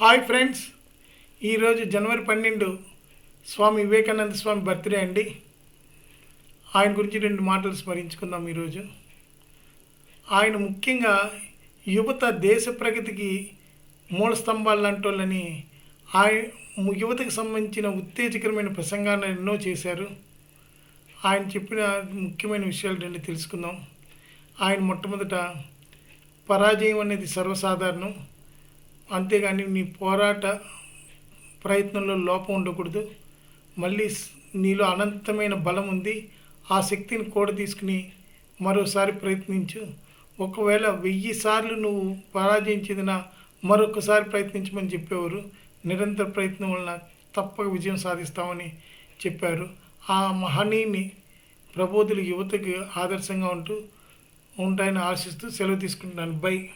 Hi friends. ఈరోజు జనవరి పన్నెండు Swami Vivekananda Swami birthday అండి. ఆయన గురించి రెండు మాటలు స్మరించుకుందాం ఈరోజు. ఆయన ముఖ్యంగా యువత దేశ ప్రగతికి మూల స్తంభాలు లాంటోళ్ళని ఆయన యువతకు సంబంధించిన ఉత్తేజకరమైన ప్రసంగాలను ఎన్నో చేశారు. ఆయన చెప్పిన ముఖ్యమైన విషయాలు రెండు తెలుసుకుందాం. ఆయన మొట్టమొదట పరాజయం అనేది సర్వసాధారణం. అంతేగాని నీ పోరాట ప్రయత్నంలో లోపం ఉండకూడదు. మళ్ళీ నీలో అనంతమైన బలం ఉంది. ఆ శక్తిని కూడా తీసుకుని మరోసారి ప్రయత్నించు. ఒకవేళ వెయ్యి సార్లు నువ్వు పరాజయం చెందిన మరొకసారి ప్రయత్నించమని చెప్పేవారు. నిరంతర ప్రయత్నం వలన తప్పక విజయం సాధిస్తామని చెప్పారు. ఆ మహనీయుని ప్రబోధులు యువతకు ఆదర్శంగా ఉంటూ ఉంటాయని ఆశిస్తూ సెలవు తీసుకుంటున్నాను. బై.